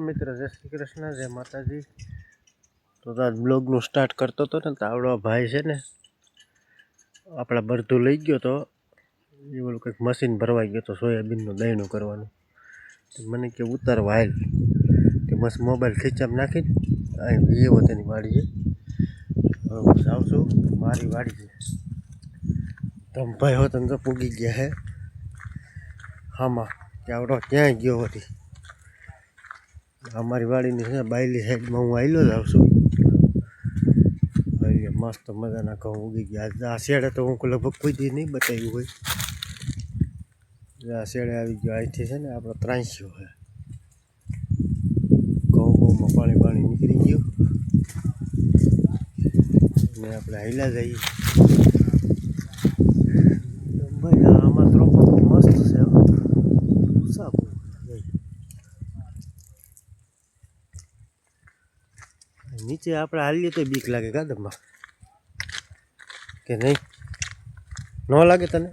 મિત્ર, જય શ્રી કૃષ્ણ, જય માતાજી. તો તો આજ બ્લોગનું સ્ટાર્ટ કરતો હતો ને, તો આવડો ભાઈ છે ને, આપણા બરધું લઈ ગયો તો, એ ઓલું કંઈક મશીન ભરવાઈ ગયો તો સોયાબીનનું દહીંનું કરવાનું. મને કે ઉતાર વાયલ તે બસ મોબાઈલ ખીચામાં નાખીને અહીં વિયેવો તેની વાડી છે. હું જાઉં છું, મારી વાડી છે. ધમભાઈ હો તમને તો પૂગી ગયા હે. હામાં, કે આવડો ક્યાંય ગયો હતી? અમારી વાડીની છે બાયલી સાઈડમાં હું આવેલો જ આવશું મસ્ત મજાના ઘઉં ઉગી ગયા. આ શેડે તો હું લગભગ કોઈ દી નહીં બતાવ્યું હોય. આ શેડે આવી ગયો. અહીંથી છે ને આપણે ત્રાંસ્યો છે. ઘઉં ઘઉંમાં પાણી પાણી નીકળી ગયું. ને આપણે હાઈલા જઈએ ભાઈ આમાં તો મસ્ત છે હો. સારું નીચે આપણે હાલીએ તો બીક લાગે કાદમમાં કે નહીં? ન લાગે તને?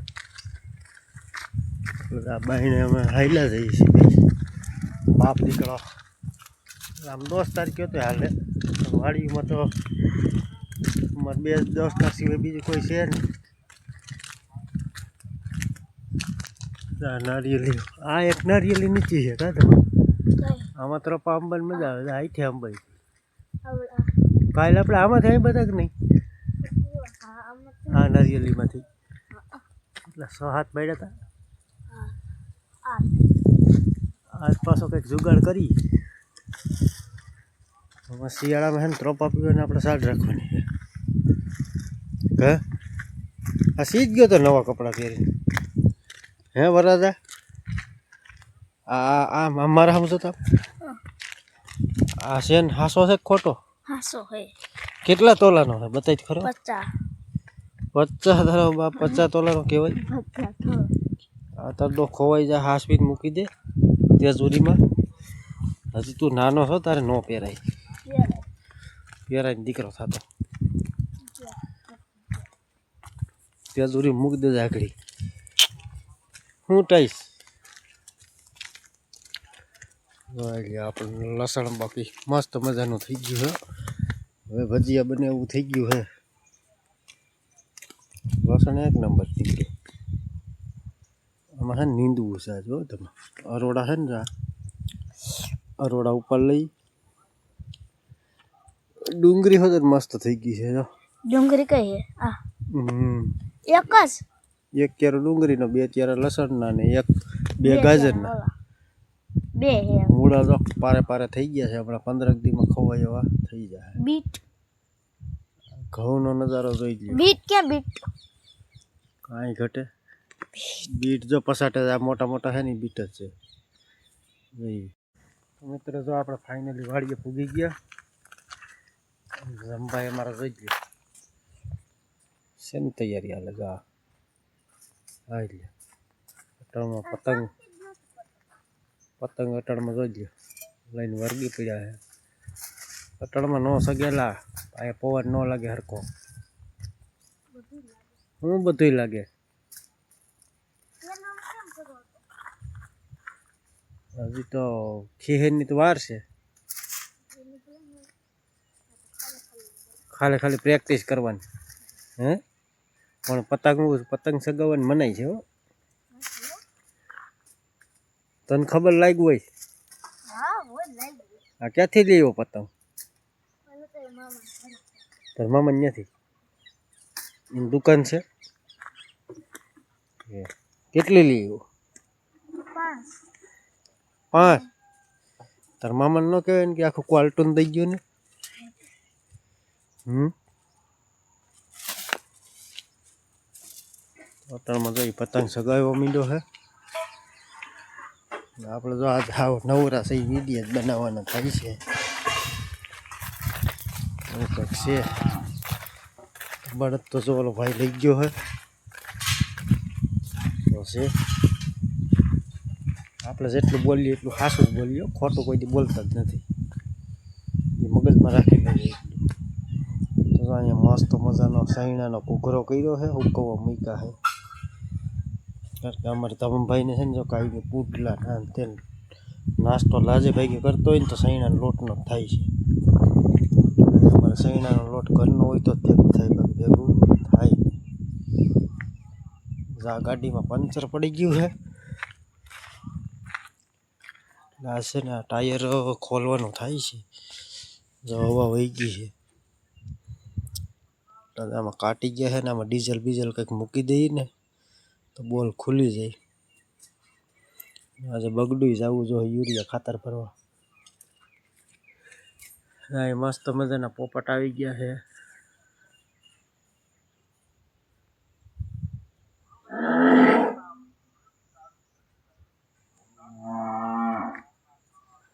એટલે આ બાઈને અમે હાઈલા જઈએ છીએ બે. બાપ દીકરો. આમ દોસ્તાર કયો તો હાલે. વાડીમાં તો અમારે બે દોસ્તાર સિવાય બીજું કોઈ છે નહીં. આ નારિયેલી. આ એક નારિયેલી નીચે છે કાદમાં આમાં તો આંબાની મજા આવે. અહીંથી આંબાઈ કાલે આપણે આમાંથી અહીં બધા કે નહીં? આ નારિયેલીમાંથી એટલે સો હાથ પડ્યા હતા આજ પાછો કંઈક જુગાડ કરી આમાં શિયાળામાં છે ને ત્રોપ આપી અને આપણે સાડ રાખવાની છે. હે? આ સીજ ગયો તો નવા કપડાં પહેરીને. હે વરાદા આ આ મારા સમજો તા આ શેન હાસો છે ખોટો? હાસો હે. કેટલા તોલાનો છે? બતાવી ખરો. પચાસ. પચાસ ધરો બા પચાસ તોલાનો કહેવાય. આ તાર તો ખોવાઈ જાય હાસવીને મૂકી દે. તેજુરીમાં હજી તું નાનો છો તારે ન પહેરાય. પહેરાય દીકરો થતો. તેજુરી મૂકી દે આગળી. હું ટાઈસ આપણે લસણ બાકી. મસ્ત મજાનું થઈ ગયું છે. હવે ભજીયા બને એવું થઈ ગયું છે. લસણ એક નંબર થઈ ગયું. આમાં છે નીંદવું છે જો તમે. અરોડા છે ને અરોડા ઉપર લઈ. ડુંગળી હોત મસ્ત થઈ ગઈ છે જો. ડુંગળી કઈ આ. એક જ? એક ક્યારો ડુંગળીનો બે ત્યારે લસણના ને એક બે ગાજરના. બે હે મૂળા તો પારે પારે થઈ ગયા છે. હમણાં પંદરક દીમાં ખવાય એવા થઈ જાય. બીટ. ઘઉંનો નજારો જોઈ લ્યો. બીટ ક્યાં બીટ? કાંઈ ઘટે. બીટ જો પસાટે આ મોટા મોટા છે ને ઈ બીટ જ છે. જોઈ તો મિત્રો જો આપણે ફાઇનલી વાડીએ પૂગી ગયા. જમભાઈ અમારા જોઈ લ્યો. શેની તૈયારી હાલે? જો આ. આ લ્યો. અટણમાં પતંગ. પતંગ અટળમાં લ્યો. લઈને વર્ગી પડ્યા છે. અટળમાં ન સગેલા અહીંયા પવન ન લાગે હરકો હું બધુંય લાગે. હજી તો ખીહેરની તો વાર છે. ખાલી ખાલી પ્રેક્ટિસ કરવાની. હે? પણ પતંગ પતંગ સગાવવાની મનાય છે હો. તને ખબર લાગી હોય? હા આ ક્યાંથી લેવો પતંગ? તારા મામા ત્યાંથી એની દુકાન છે. કેટલી લેવો પાંચ. તાર મામાને ન કહેવાય ને કે આખું ક્વાલ્ટોન દઈ ગયો ને? હમ? હોટલમાં તો પતંગ સગાવવા મીંડો છે ને આપણે જો આજ આવ નવરા છે વીડિયો જ બનાવવાના થાય છે. કંઈક છે. બળદ તો જો ઓલો ભાઈ લઈ ગયો હે. તો છે. આપણે જેટલું બોલીએ એટલું ખાસું જ બોલીએ ખોટું કોઈ દી બોલતા જ નથી. એ મગજમાં રાખી લઈએ તો અહીંયા મસ્ત મજાનો સૈણાનો ઘૂઘરો કર્યો છે ઉકવવા મૂક્યા છે કારણ કે અમારે ધમભાઈને છે ને જો કાંઈ પૂટલા ના તેલ નાસ્તો લાજે ભાઈ કરતો હોય ને તો સૈણાનો લોટનો થાય છે. અમારે સૈણાનો લોટ ઘરનો હોય તો ભેગું થાય, બાકી ભેગું થાય આ ગાડીમાં પંચર પડી ગયું છે. આ છે ને આ ટાયર ખોલવાનું થાય છે. જો હવા વહી ગઈ છે. આમાં કાટી ગયા છે ને આમાં ડીઝલ બીઝલ કંઈક મૂકી દઈએ ને. તો બોલ ખુલી જાય. આજે બગડું જવું જોઈએ યુરિયા ખાતર ભરવા. હા એ મસ્ત મજાના પોપટ આવી ગયા છે.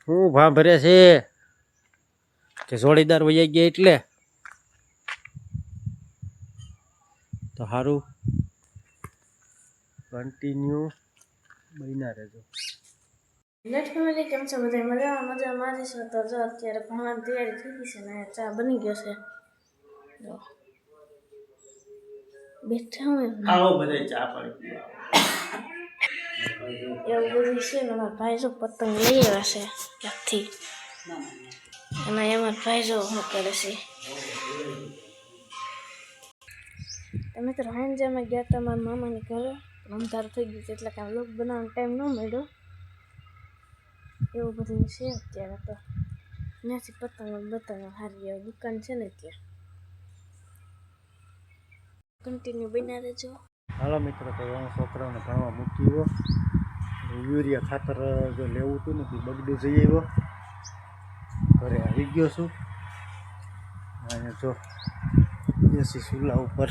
હું ભા ભરે છે? કે જોડીદાર વૈયા ગયા એટલે? તો સારું કન્ટિન્યુ બન્યા રહેજો. લેટ ફેમિલી કેમ છો? બધા મજામાં? મજામાં મારી છે. તો જો અત્યારે ભણવાની તૈયારી થઈ ગઈ છે ને ચા બની ગયો છે. જો. બેઠા હું આવો બધા ચા પાણી એવું બધું છે ને મારા ભાઈ જો પતંગ લઈ આવ્યા છે ક્યાંથી અને એમાં ભાઈ જો હું કરે છે. તમે તો હાંજામાં ગયા તમારા મારા મામાની ઘરે. અંધારું થઈ ગયું છે, એટલે કાંઈ લોક બનાવવાનો ટાઈમ ન મળ્યો. એવું બધું છે અત્યારે તો. ત્યાંથી પતંગો બતંગો હારી એવી દુકાન છે ને ત્યાં કન્ટિન્યુ બન્યા રહેજો. હાલો મિત્રો, તો હું છોકરાઓને ભણવા મૂકી આવ્યો યુરિયા ખાતર જો લેવું હતું ને બગડું જઈ આવ્યો. ઘરે આવી ગયો છું. અને જો, એસી ચૂલા ઉપર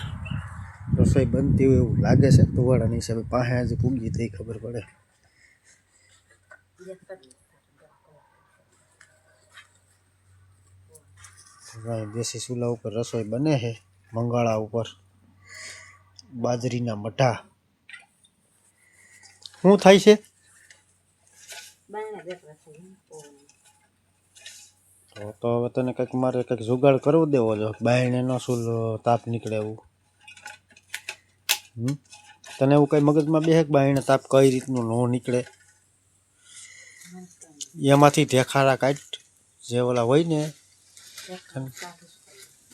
રસોઈ બનતી હોય એવું લાગે છે તુવાડાની હિસાબે પાસે આજે પૂગી થઈ, ખબર પડે. દેશી ચૂલા ઉપર રસોઈ બને છે, મંગાળા ઉપર. બાજરીના મઠા શું થાય છે? તો હવે તને કંઈક મારે કંઈક જુગાડ કરવો દેવો જો બાયણે નો શું તાપ નીકળે એવું. તને એવું કઈ મગજમાં બેહે બાઈને તાપ કઈ રીતનું ન નીકળે? એમાંથી દેખાડા કાઢ, જે ઓલા હોય ને,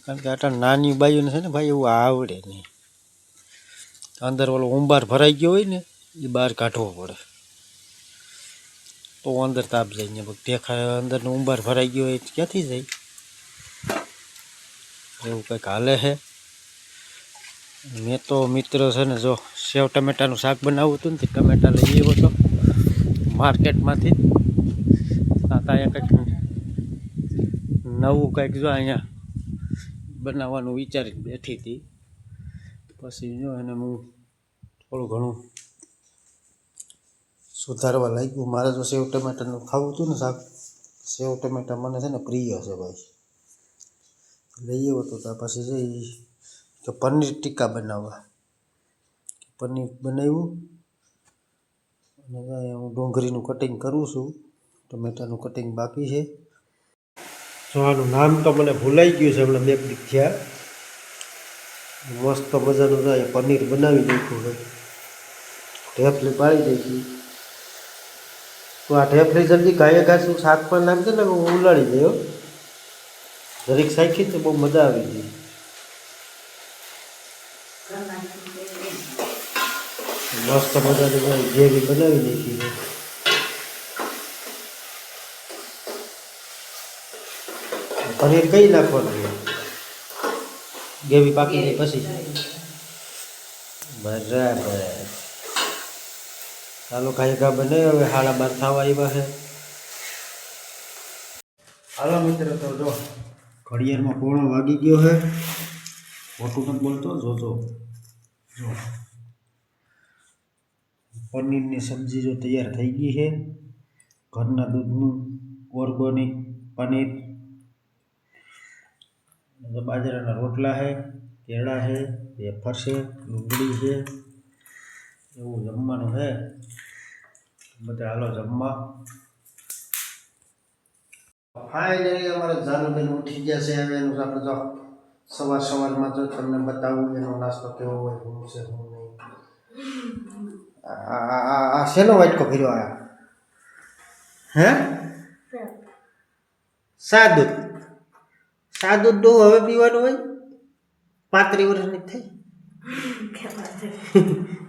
કારણ કે આટલા નાની બાઈઓને છે ને ભાઈ એવું આવડે નહીં. અંદર ઓલો ઉંબાર ભરાઈ ગયો હોય ને એ બહાર કાઢવો પડે. તો અંદર તાપ જાય ને દેખાય અંદરનો ઉંબાર ભરાઈ ગયો હોય ક્યાંથી જાય? એવું કંઈક હાલે છે મેં તો મિત્ર છે ને જો સેવ ટમેટાનું શાક બનાવવું હતું ને તે ટમેટા લઈ આવ્યો હતો માર્કેટમાંથી. આ તો અહીંયા કંઈક નવું કંઈક જો અહીંયા બનાવવાનું વિચારી બેઠી હતી. પછી જો એને હું થોડું ઘણું સુધારવા લાગ્યું. મારે જો સેવ ટમેટાનું ખાવું હતું ને શાક. સેવ ટમેટા મને છે ને પ્રિય છે ભાઈ. લઈ આવ્યો તો પછી જઈ કે પનીર ટીકા બનાવવા. પનીર બનાવ્યું. અને હું ડુંગળીનું કટિંગ કરું છું. ટમેટાનું કટિંગ બાકી છે. જો આનું નામ તો મને ભૂલાઈ ગયું છે, હમણાં બે થયા. મસ્ત મજાનું થાય પનીર બનાવી નાખ્યું હવે. ઢેફલી પાડી દઈશું તો આ ઢેફલી જલ્દી ગાયે ઘાસું શાક પણ નાખજો ને હું ઉલાડી દઉં જરીક સાખી તો બહુ મજા આવી ગઈ મસ્ત મજાની ગ્રેવી બનાવી નાખી પનીર કઈ નાખવાનું ગેવી પાકી ગઈ પછી. બરાબર. ચાલો કાંઈ કા બને, હવે હાડા બાર થવા આવ્યા છે. હાલો મિત્ર, તો જો ઘડિયાળમાં પોણો વાગી ગયો છે. મોટું નથી બોલતો, જોજો. જો. પનીરની સબ્જી જો તૈયાર થઈ ગઈ છે, ઘરના દૂધનું ઓર્ગોનિક પનીર, અને બાજરાના રોટલા છે, કેળા છે, વેફર છે, ડુંગળી છે, એવું જમવાનું છે. બધા હાલો જમવા. ફાઇનલી અમારે જાનુબેન ઉઠી ગયા છે હવે એનું આપણે જો સવાર સવારમાં જો તમને બતાવું એનો નાસ્તો કેવો હોય, શું છે, શું નહીં. આ શેનો વાટકો ફેર્યો આ? હે? સાદું. સાદું દો હવે પીવાનું હોય. પાંત્રી વર્ષની થઈ.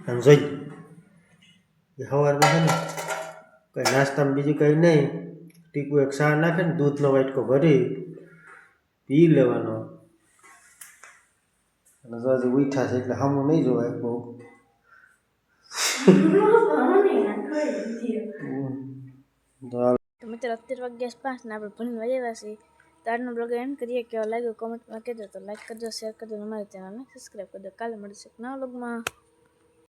આમ જોઈ સવારમાં છે ને કંઈ નાસ્તામાં બીજું કંઈ નહીં. ટીકું એક ચા નાખે ને દૂધનો વાટકો ભરી પી લેવાનો. અને જો ઉઠ્યા છે એટલે સામું નહીં જોવાય બહુ. તો મિત્રો, અત્યારે વાગ્યા પાંચ ને આપણે ભણીને વાગ્યા છીએ. તો આજનો બ્લોગ એમ કરીએ કેવો લાગ્યો કોમેન્ટમાં કહેજો તો લાઈક કરજો શેર કરજો અમારી ચેનલને સબસ્ક્રાઈબ કરજો. કાલે મળીશું નવા બ્લોગમાં